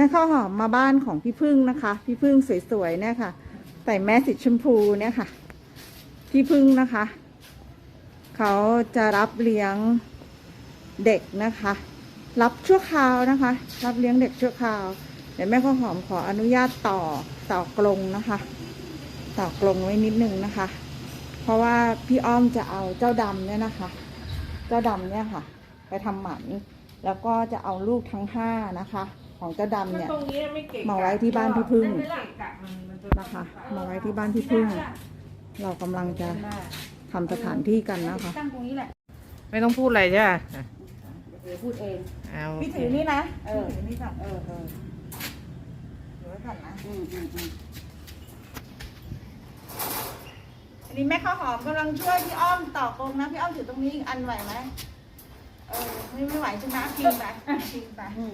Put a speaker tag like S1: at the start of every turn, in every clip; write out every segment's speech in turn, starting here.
S1: แม่ข้าวหอมมาบ้านของพี่พึ่งนะคะ พี่พึ่งสวยๆเนี่ยค่ะ ใส่แมสสีชมพูเนี่ยค่ะ พี่พึ่งนะคะ เขาจะรับเลี้ยงเด็กนะคะ รับชั่วคราวนะคะ รับเลี้ยงเด็กชั่วคราว เดี๋ยวแม่ข้าวหอมขออนุญาตต่อต่อกรงนะคะ ต่อกรงไว้นิดนึงนะคะ เพราะว่าพี่อ้อมจะเอาเจ้าดำเนี่ยนะคะ เจ้าดำเนี่ยค่ะ ไปทำหมันแล้วก็จะเอาลูกทั้งห้านะคะ ของเจ้าดำเนี่ย
S2: ตรงนี้ไม่เก่ง
S1: มาไว้ที่บ้านพี่พึ่ง
S2: ไม่เก่กะมันมันจะ
S1: นะคะ มาไว้ที่บ้านพี่พึ่ง เรากำลังจะทำสถานที่กันนะคะ
S3: ตั้งตรงนี้แหละ
S2: ไม่ต้องพูดอะไรใช่ไหม
S3: เดี๋ยวพูดเอง
S2: เอา
S1: พี่ถือนี่นะ
S3: เออ
S1: พี่ถือนี่ก่อน
S3: เออเออ
S1: เดี๋ยวไว้ก่อนนะ
S3: อืมอืมอืม
S1: อันนี้แม่ข้าวหอมกำลังช่วยพี่อ้อมต่อกรงนะ พี่อ้อมถือตรงนี้อีกอันไหวไหมเออไม่ไม่ไหวใช่ไหมพิงไปพิงไป
S3: อืม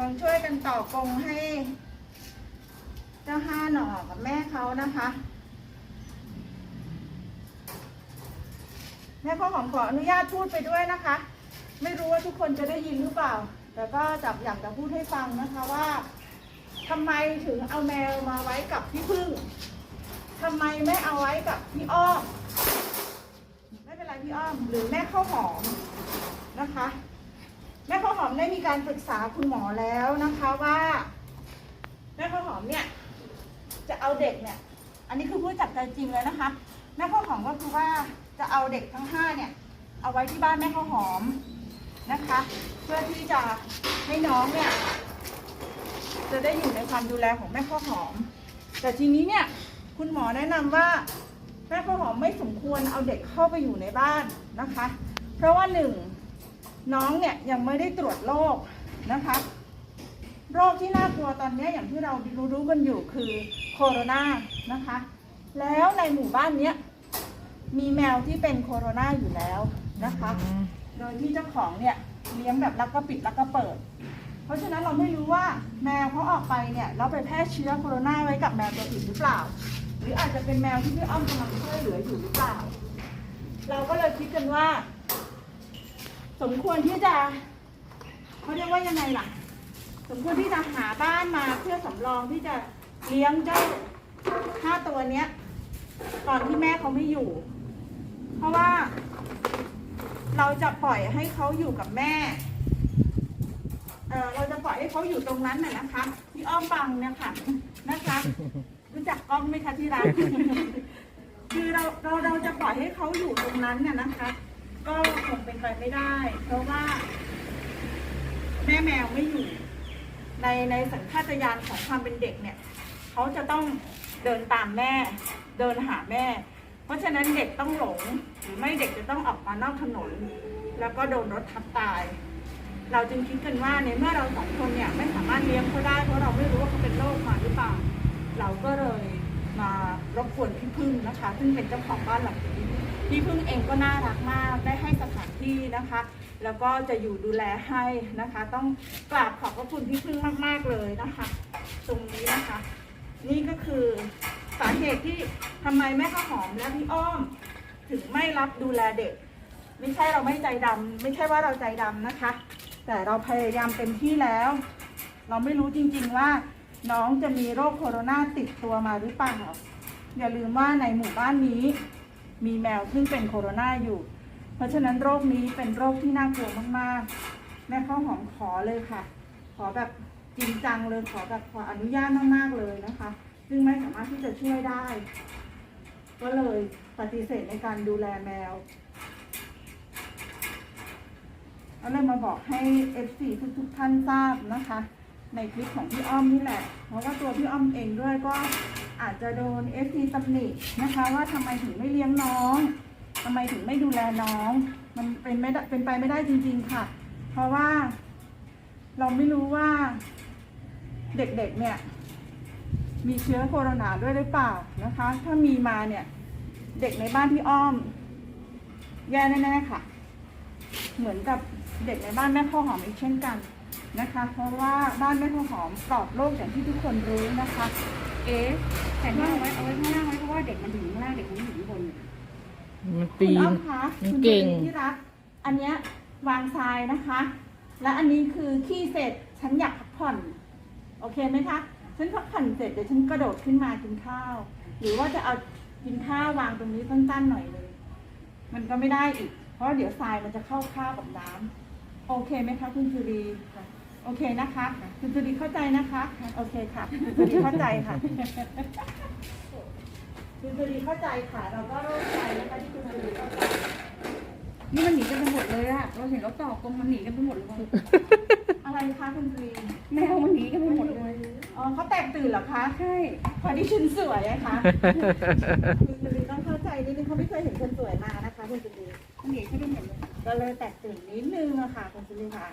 S1: กำลังช่วยกันต่อกงให้ เจ้าห้าหน่อกับแม่เขานะคะ แม่ข้าวหอมขออนุญาตพูดไปด้วยนะคะ ไม่รู้ว่าทุกคนจะได้ยินหรือเปล่า แต่ก็จับอยากจะพูดให้ฟังนะคะว่าทำไมถึงเอาแมวมาไว้กับพี่พึ่งทำไมไม่เอาไว้กับพี่อ้อม ไม่เป็นไรพี่อ้อม หรือแม่ข้าวหอมนะคะ แม่ข้าวหอมได้มีการปรึกษาคุณหมอแล้วนะคะว่าแม่ข้าวหอมเนี่ยจะเอาเด็กเนี่ย อันนี้คือพูดจากใจจริงเลยนะคะ แม่ข้าวหอมก็คือว่าจะเอาเด็กทั้งห้าเนี่ย เอาไว้ที่บ้านแม่ข้าวหอมนะคะ เพื่อที่จะให้น้องเนี่ย จะได้อยู่ในความดูแลของแม่ข้าวหอม แต่ทีนี้เนี่ยคุณหมอแนะนำว่าแม่ข้าวหอมไม่สมควรเอาเด็กเข้าไปอยู่ในบ้านนะคะ เพราะว่าหนึ่ง น้องเนี่ยยังไม่ได้ตรวจโรคนะคะ โรคที่น่ากลัวตอนนี้อย่างที่เรารู้ๆกันอยู่คือโคโรนานะคะ แล้วในหมู่บ้านเนี้ยมีแมวที่เป็นโคโรนาอยู่แล้วนะคะ โดยที่เจ้าของเนี่ยเลี้ยงแบบล้วก็ปิดล้วก็เปิด เพราะฉะนั้นเราไม่รู้ว่าแมวเขาออกไปเนี่ยแล้วไปแพร่เชื้อโคโรนาไว้กับแมวตัวอื่นหรือเปล่า หรืออาจจะเป็นแมวที่พี่อ้อมกำลังช่วยเหลืออยู่หรือเปล่า เราก็เลยคิดกันว่า สมควรที่จะเขาเรียกว่ายังไงล่ะ สมควรที่จะหาบ้านมาเพื่อสำรองที่จะเลี้ยงเจ้าห้าตัวเนี้ย ตอนที่แม่เขาไม่อยู่ เพราะว่า เราจะปล่อยให้เขาอยู่กับแม่เออเราจะปล่อยให้เขาอยู่ตรงนั้นน่ะนะคะที่อ้อมบังเนี่ยค่ะนะคะรู้จักกล้องไหมคะที่ร้านคือเราเราเราจะปล่อยให้เขาอยู่ตรงนั้นน่ะนะคะ ก็คงเป็นไปไม่ได้ เพราะว่า แม่แมวไม่อยู่ ในในสัญชาตญาณของความเป็นเด็กเนี่ยเขาจะต้องเดินตามแม่ เดินหาแม่ เพราะฉะนั้นเด็กต้องหลงหรือไม่เด็กจะต้องออกมานอกถนน แล้วก็โดนรถทับตาย เราจึงคิดกันว่าในเมื่อเราสองคนเนี่ยไม่สามารถเลี้ยงเขาได้เพราะเราไม่รู้ว่าเขาเป็นโรคมาหรือเปล่า เราก็เลย มารบกวนพี่พึ่งนะคะ ซึ่งเป็นเจ้าของบ้านหลังนี้พี่พึ่งเองก็น่ารักมากได้ให้สถานที่นะคะ แล้วก็จะอยู่ดูแลให้นะคะ ต้องกราบขอบพระคุณพี่พึ่งมาก ๆเลยนะคะ ตรงนี้นะคะ นี่ก็คือสาเหตุที่ทำไมแม่ข้าหอมและพี่อ้อม ถึงไม่รับดูแลเด็ก ไม่ใช่เราไม่ใจดำไม่ใช่ว่าเราใจดำนะคะ แต่เราพยายามเต็มที่แล้ว เราไม่รู้จริง ๆว่า น้องจะมีโรคโคโรนาติดตัวมาหรือเปล่า อย่าลืมว่าในหมู่บ้านนี้ มีแมวซึ่งเป็นโคโรนาอยู่ เพราะฉะนั้นโรคนี้เป็นโรคที่น่ากลัวมากๆ แม่ข้าวหอมขอเลยค่ะ ขอแบบจริงจังเลย ขอแบบขออนุญาตมากๆเลยนะคะ ซึ่งไม่สามารถที่จะช่วยได้ ก็เลยปฏิเสธในการดูแลแมวก็เลยมาบอกให้ FC ทุกๆท่านทราบนะคะ ในคลิปของพี่อ้อมนี่แหละ เพราะว่าตัวพี่อ้อมเองด้วยก็อาจจะโดน FC ตำหนินะคะ ว่าทำไมถึงไม่เลี้ยงน้องทำไมถึงไม่ดูแลน้อง มันเป็นไม่ได้เป็นไปไม่ได้จริง ๆ ค่ะ เพราะว่า เราไม่รู้ว่าเด็กๆเนี่ย มีเชื้อโคโรนาด้วยหรือเปล่านะคะ ถ้ามีมาเนี่ย เด็กในบ้านพี่อ้อม แย่แน่ๆค่ะ เหมือนกับเด็กในบ้านแม่ข้าวหอมอีกเช่นกัน นะคะ เพราะว่าบ้านแม่ข้าวหอมปลอดโรคอย่างที่ทุกคนรู้นะคะ
S3: เอ๊ะแต่ที่เอาไว้เอาไว้ข้างล่างไว้เพราะว่าเด็กมันอยู่ข้างล่างเด็กมันไม่อยู่ข้างบน
S2: มัน
S1: คุ
S2: ปี
S1: ณอ้
S2: น
S1: อมคะ
S2: มัน
S1: คุณ
S2: เก่ง
S1: ที่รัก อันเนี้ยวางทรายนะคะ และอันนี้คือขี้เสร็จฉันอยากพักผ่อน โอเคไหมคะฉันพักผ่อนเสร็จเดี๋ยวฉันกระโดดขึ้นมากินข้าว หรือว่าจะเอากินข้าววางตรงนี้สั้นๆหน่อยเลย มันก็ไม่ได้อีก เพราะเดี๋ยวทรายมันจะเข้าข้าวกับน้ำ โอเคไหมคะคุณจุรีโอเคนะคะ คุณจุรีเข้าใจนะคะ โอเคค่ะคุณจุรีเข้าใจค่ะ คุณจุรีเข้าใจค่ะ เราก็เข้าใจนะคะที่คุณจุรีเข้าใจ
S3: นี่มันหนีกันไปหมดเลยอะเราเห็นเราต่อกรงมันหนีกันไปหมดเลย
S1: อะไรคะคุณจุรี
S3: แมวมันหนีกันไปหมดเลย
S1: อ๋อเขาแตกตื่นเหรอคะ
S3: ใช่
S1: พอดีฉันสวยอะคะ คุณจุรีต้องเข้าใจนิดนึงเขาไม่เคยเห็นคนสวยมานะคะคุณจุรี
S3: มันหนีกันไปหมดเลย
S1: ก็เลยแตกตื่นนิดนึงอะค่ะคุณจุรีค่ะ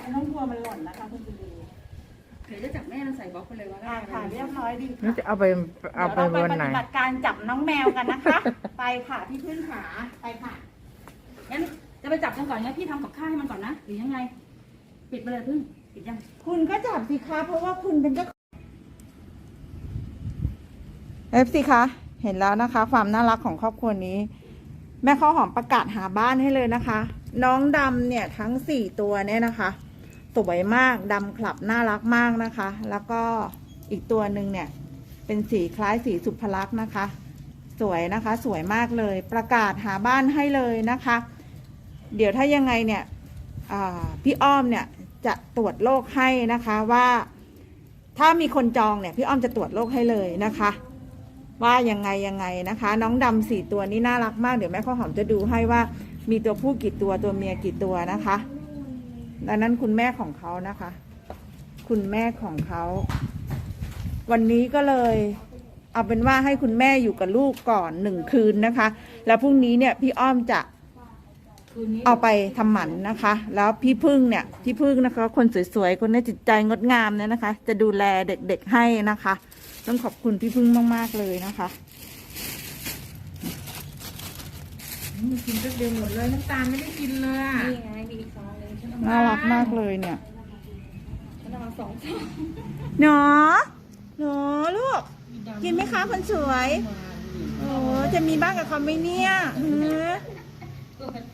S1: ไม่ต้องกลัวมันหล่นนะคะคุณจุรี
S3: เดี๋ยวจะจับแม่เราใส่บล็อกไปเลยว่า
S1: ค่ะค่ะเรียบร้อยดี
S2: นี่
S1: ค่ะ
S2: จะเอาไปเอาไป
S1: เดี๋ยว
S2: วัน
S1: เรา
S2: ไหน
S1: ปฏิบัติการจับน้องแมวกันนะคะ ไปค่ะพี่พึ่งขาไปค่ะ
S3: งั้นจะไปจับกันก่อนงั้นพี่ทำกับข้าวให้มันก่อนนะหรือยังไง ปิดไปเลยพึ่งปิดยัง
S1: คุณก็จับสิคะเพราะว่าคุณเป็นเจ้า เอฟซีคะ เห็นแล้วนะคะ ความน่ารักของครอบครัวนี้ แม่ข้าวหอมประกาศหาบ้านให้เลยนะคะ น้องดำเนี่ยทั้งสี่ตัวเนี่ยนะคะสวยมากดำคลับน่ารักมากนะคะ แล้วก็อีกตัวหนึ่งเนี่ย เป็นสีคล้ายสีสุภลักษณ์นะคะ สวยนะคะ สวยมากเลย ประกาศหาบ้านให้เลยนะคะ เดี๋ยวถ้ายังไงเนี่ยพี่อ้อมเนี่ยจะตรวจโรคให้นะคะว่า ถ้ามีคนจองเนี่ยพี่อ้อมจะตรวจโรคให้เลยนะคะ ว่ายังไงยังไงนะคะ น้องดำสี่ตัวนี้น่ารักมากเดี๋ยวแม่ข้าวหอมจะดูให้ว่ามีตัวผู้กี่ตัวตัวเมียกี่ตัวนะคะดังนั้นคุณแม่ของเขานะคะ คุณแม่ของเขาวันนี้ก็เลยเอาเป็นว่าให้คุณแม่อยู่กับลูกก่อนหนึ่งคืนนะคะ แล้วพรุ่งนี้เนี่ยพี่อ้อมจะ
S3: คืนนี้
S1: เอาไปทำหมันนะคะ แล้วพี่พึ่งเนี่ยพี่พึ่งนะคะ คนสวยๆคนนี้จิตใจงดงามเนี่ยนะคะ จะดูแลเด็กๆให้นะคะ ต้องขอบคุณพี่พึ่งมาก ๆ เลยนะคะ
S2: กินก็เดียวหมดเลยน้ำตาลไม่ได้กินเลยอะ
S3: นี่ไงมีอีกซองหนึงฉันเอา
S1: น่ารักมากเลยเนี่ย
S3: ฉันเอามาสองซอง
S1: หนอหนอลูก กินไหมคะคนสวย โอ้จะมีบ้านกับเขาไหมเนี่ยหือ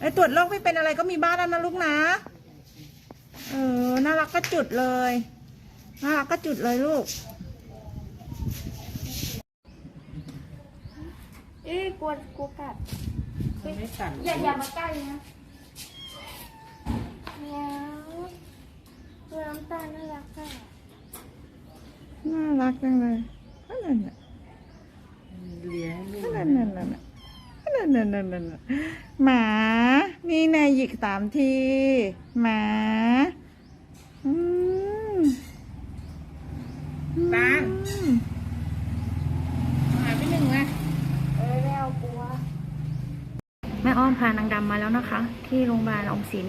S1: ไอตรวจโรคไม่เป็นอะไรก็มีบ้านแล้วนะลูกนะ เออ น่ารักก็จุดเลย น่ารักก็จุดเลยลูก
S4: เอ้ยกลัวกลัวกัด
S2: มันไม่ตัด
S4: อย่าอย่ามาใกล้นะเมียวตัวน้ำตาลน่ารักอะ
S1: น่ารักจังเลยนั่นน่ะ
S2: เลี้ยงลูก
S1: นั่นน่ะนั่นน่ะนั่นน่ะนั่นน่ะนั่นน่ะหมา นี่นายหยิกสามทีหมาอืม
S2: ตาล
S1: อืม
S2: หายไปหนึ่งอะ
S4: เอ้ยไม่เอากลัว
S3: แม่อ้อมพานางดำมาแล้วนะคะ ที่โรงพยาบาลอมสิน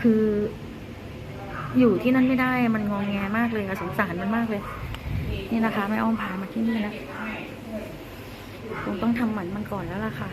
S3: คือ อยู่ที่นั่นไม่ได้มันงองแงมากเลยอะสงสารมันมากเลย นี่นะคะแม่อ้อมพามาที่นี่นะคงต้องทำหมันมันก่อนแล้วล่ะค่ะ